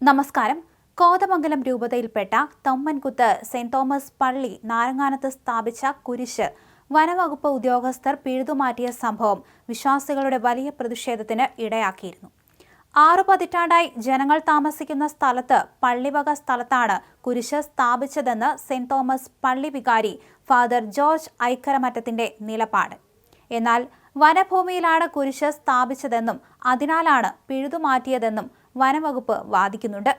നമസ്കാരം. കോതമംഗലം രൂപതയിൽപ്പെട്ട Thommankuthu saint Thomas പള്ളി നാരങ്ങാനത്ത് സ്ഥാപിച്ച കുരിശ്. വനവകുപ്പ് ഉദ്യോഗസ്ഥർ പിഴുതുമാറ്റിയ സംഭവം വിശ്വാസികളുടെ വലിയ പ്രതിഷേധത്തിന് ഇടയാക്കിയിരുന്നു. ആറു പതിറ്റാണ്ടായി ജനങ്ങൾ താമസിക്കുന്ന സ്ഥലത്ത് പള്ളിവക സ്ഥലത്താണ് കുരിശ് സ്ഥാപിച്ചതെന്ന് സെന്റ് തോമസ് പള്ളി വികാരി ഫാദർ ജോർജ് ഐക്കരമറ്റത്തിന്റെ നിലപാട്. എന്നാൽ വനഭൂമിയിലാണ് കുരിശ് സ്ഥാപിച്ചതെന്നും അതിനാലാണ് പിഴുതുമാറ്റിയതെന്നും വനവകുപ്പ് വാദിക്കുന്നുണ്ട്.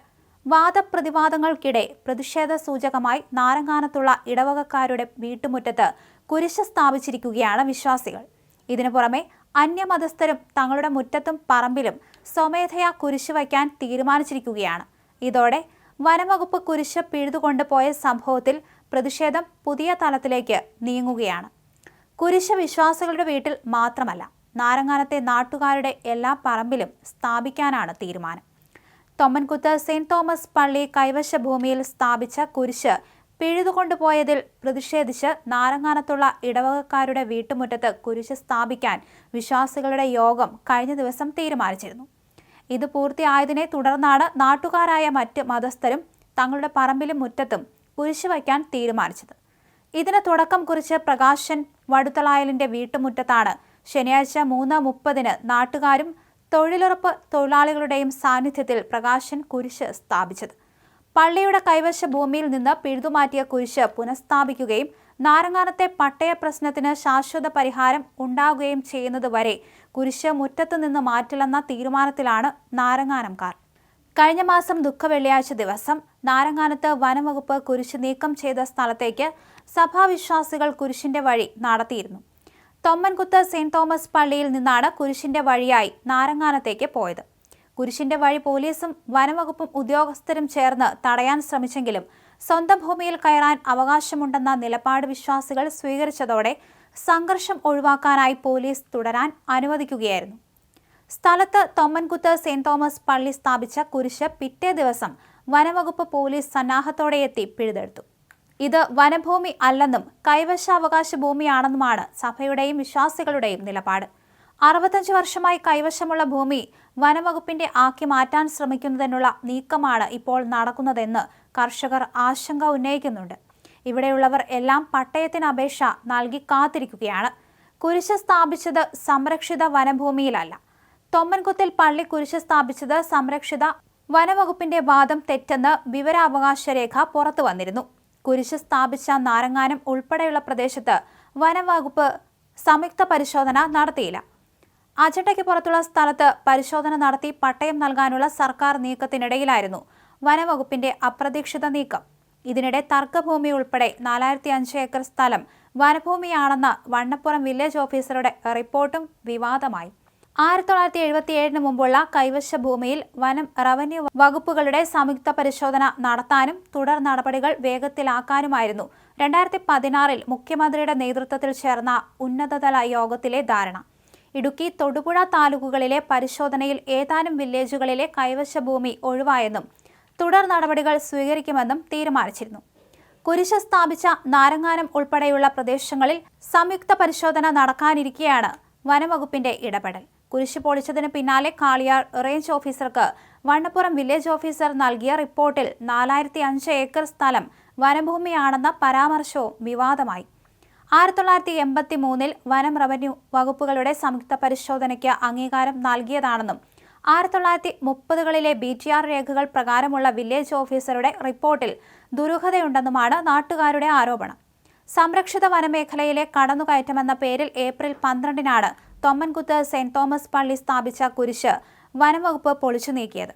വാദപ്രതിവാദങ്ങൾക്കിടെ പ്രതിഷേധ സൂചകമായി നാരങ്ങാനത്തുള്ള ഇടവകക്കാരുടെ വീട്ടുമുറ്റത്ത് കുരിശ് സ്ഥാപിച്ചിരിക്കുകയാണ് വിശ്വാസികൾ. ഇതിനു പുറമെ അന്യമതസ്ഥരും തങ്ങളുടെ മുറ്റത്തും പറമ്പിലും സ്വമേധയാ കുരിശ് വയ്ക്കാൻ തീരുമാനിച്ചിരിക്കുകയാണ്. ഇതോടെ വനംവകുപ്പ് കുരിശ് പിഴുതുകൊണ്ടുപോയ സംഭവത്തിൽ പ്രതിഷേധം പുതിയ തലത്തിലേക്ക് നീങ്ങുകയാണ്. കുരിശ് വിശ്വാസികളുടെ വീട്ടിൽ മാത്രമല്ല നാരങ്ങാനത്തെ നാട്ടുകാരുടെ എല്ലാ പറമ്പിലും സ്ഥാപിക്കാനാണ് തീരുമാനം. തൊമ്മൻകുത്ത് സെന്റ് തോമസ് പള്ളി കൈവശ ഭൂമിയിൽ സ്ഥാപിച്ച കുരിശ് പിഴുതുകൊണ്ടുപോയതിൽ പ്രതിഷേധിച്ച് നാരങ്ങാനത്തുള്ള ഇടവകക്കാരുടെ വീട്ടുമുറ്റത്ത് കുരിശ് സ്ഥാപിക്കാൻ വിശ്വാസികളുടെ യോഗം കഴിഞ്ഞ ദിവസം തീരുമാനിച്ചിരുന്നു. ഇത് പൂർത്തിയായതിനെ തുടർന്നാണ് നാട്ടുകാരായ മറ്റ് മതസ്ഥരും തങ്ങളുടെ പറമ്പിലും മുറ്റത്തും കുരിശ് വയ്ക്കാൻ തീരുമാനിച്ചത്. ഇതിന് തുടക്കം കുറിച്ച് പ്രകാശൻ വടുത്തളായലിന്റെ വീട്ടുമുറ്റത്താണ് ശനിയാഴ്ച മൂന്ന് മുപ്പതിന് നാട്ടുകാരും തൊഴിലുറപ്പ് തൊഴിലാളികളുടെയും സാന്നിധ്യത്തിൽ പ്രകാശൻ കുരിശ് സ്ഥാപിച്ചത്. പള്ളിയുടെ കൈവശ ഭൂമിയിൽ നിന്ന് പിഴുതുമാറ്റിയ കുരിശ് പുനഃസ്ഥാപിക്കുകയും നാരങ്ങാനത്തെ പട്ടയ പ്രശ്നത്തിന് ശാശ്വത പരിഹാരം ഉണ്ടാകുകയും ചെയ്യുന്നതുവരെ കുരിശ് മുറ്റത്തു നിന്ന് മാറ്റില്ലെന്ന തീരുമാനത്തിലാണ് നാരങ്ങാനംകാർ. കഴിഞ്ഞ മാസം ദുഃഖവെള്ളിയാഴ്ച ദിവസം നാരങ്ങാനത്ത് വനംവകുപ്പ് കുരിശ് നീക്കം ചെയ്ത സ്ഥലത്തേക്ക് സഭാവിശ്വാസികൾ കുരിശിന്റെ വഴി നടത്തിയിരുന്നു. തൊമ്മൻകുത്ത് സെന്റ് തോമസ് പള്ളിയിൽ നിന്നാണ് കുരിശിന്റെ വഴിയായി നാരങ്ങാനത്തേക്ക് പോയത്. കുരിശിന്റെ വഴി പോലീസും വനംവകുപ്പും ഉദ്യോഗസ്ഥരും ചേർന്ന് തടയാൻ ശ്രമിച്ചെങ്കിലും സ്വന്തം ഭൂമിയിൽ കയറാൻ അവകാശമുണ്ടെന്ന നിലപാട് വിശ്വാസികൾ സ്വീകരിച്ചതോടെ സംഘർഷം ഒഴിവാക്കാനായി പോലീസ് തുടരാൻ അനുവദിക്കുകയായിരുന്നു. സ്ഥലത്ത് തൊമ്മൻകുത്ത് സെന്റ് തോമസ് പള്ളി സ്ഥാപിച്ച കുരിശ് പിറ്റേ ദിവസം വനംവകുപ്പ് പോലീസ് സന്നാഹത്തോടെ എത്തി പിഴുതെടുത്തു. ഇത് വനഭൂമി അല്ലെന്നും കൈവശാവകാശ ഭൂമിയാണെന്നുമാണ് സഭയുടെയും വിശ്വാസികളുടെയും നിലപാട്. അറുപത്തഞ്ച് വർഷമായി കൈവശമുള്ള ഭൂമി വനവകുപ്പിന്റെ ആക്കി മാറ്റാൻ ശ്രമിക്കുന്നതിനുള്ള നീക്കമാണ് ഇപ്പോൾ നടക്കുന്നതെന്ന് കർഷകർ ആശങ്ക ഉന്നയിക്കുന്നുണ്ട്. ഇവിടെയുള്ളവർ എല്ലാം പട്ടയത്തിന് അപേക്ഷ നൽകി കാത്തിരിക്കുകയാണ്. കുരിശ് സ്ഥാപിച്ചത് സംരക്ഷിത വനഭൂമിയിലല്ല. തൊമ്മൻകുത്തിൽ പള്ളി കുരിശ് സ്ഥാപിച്ചത് സംരക്ഷിത വനവകുപ്പിന്റെ വാദം തെറ്റെന്ന് വിവരാവകാശ രേഖ പുറത്തു വന്നിരുന്നു. കുരിശ് സ്ഥാപിച്ച നാരങ്ങാനം ഉൾപ്പെടെയുള്ള പ്രദേശത്ത് വനംവകുപ്പ് സംയുക്ത പരിശോധന നടത്തിയില്ല. അജണ്ടയ്ക്ക് പുറത്തുള്ള സ്ഥലത്ത് പരിശോധന നടത്തി പട്ടയം നൽകാനുള്ള സർക്കാർ നീക്കത്തിനിടയിലായിരുന്നു വനവകുപ്പിന്റെ അപ്രതീക്ഷിത നീക്കം. ഇതിനിടെ തർക്കഭൂമി ഉൾപ്പെടെ നാലായിരത്തി അഞ്ച് ഏക്കർ സ്ഥലം വനഭൂമിയാണെന്ന വണ്ണപ്പുറം വില്ലേജ് ഓഫീസറുടെ റിപ്പോർട്ടും വിവാദമായി. ആയിരത്തി തൊള്ളായിരത്തി എഴുപത്തി ഏഴിന് മുമ്പുള്ള കൈവശ ഭൂമിയിൽ വനം റവന്യൂ വകുപ്പുകളുടെ സംയുക്ത പരിശോധന നടത്താനും തുടർ നടപടികൾ വേഗത്തിലാക്കാനുമായിരുന്നു. രണ്ടായിരത്തി പതിനാറിൽ മുഖ്യമന്ത്രിയുടെ നേതൃത്വത്തിൽ ചേർന്ന ഉന്നതതല യോഗത്തിലെ ധാരണ. ഇടുക്കി തൊടുപുഴ താലൂക്കുകളിലെ പരിശോധനയിൽ ഏതാനും വില്ലേജുകളിലെ കൈവശ ഭൂമി ഒഴിവായെന്നും തുടർ നടപടികൾ സ്വീകരിക്കുമെന്നും തീരുമാനിച്ചിരുന്നു. കുരിശ് സ്ഥാപിച്ച നാരങ്ങാനം ഉൾപ്പെടെയുള്ള പ്രദേശങ്ങളിൽ സംയുക്ത പരിശോധന നടക്കാനിരിക്കെയാണ് വനംവകുപ്പിന്റെ ഇടപെടൽ. കുരിശ് പൊളിച്ചതിന് പിന്നാലെ കാളിയാർ റേഞ്ച് ഓഫീസർക്ക് വണ്ണപ്പുറം വില്ലേജ് ഓഫീസർ നൽകിയ റിപ്പോർട്ടിൽ നാലായിരത്തി അഞ്ച് ഏക്കർ സ്ഥലം വനഭൂമിയാണെന്ന പരാമർശവും വിവാദമായി. ആയിരത്തി തൊള്ളായിരത്തി എൺപത്തി മൂന്നിൽ വനം റവന്യൂ വകുപ്പുകളുടെ സംയുക്ത പരിശോധനയ്ക്ക് അംഗീകാരം നൽകിയതാണെന്നും ആയിരത്തി തൊള്ളായിരത്തി മുപ്പതുകളിലെ ബി ടി ആർ രേഖകൾ പ്രകാരമുള്ള വില്ലേജ് ഓഫീസറുടെ റിപ്പോർട്ടിൽ ദുരൂഹതയുണ്ടെന്നുമാണ് നാട്ടുകാരുടെ ആരോപണം. സംരക്ഷിത വനമേഖലയിലെ കടന്നുകയറ്റമെന്ന പേരിൽ ഏപ്രിൽ പന്ത്രണ്ടിനാണ് തൊമ്മൻകുത്ത് സെന്റ് തോമസ് പള്ളി സ്ഥാപിച്ച കുരിശ് വനംവകുപ്പ് പൊളിച്ചു നീക്കിയത്.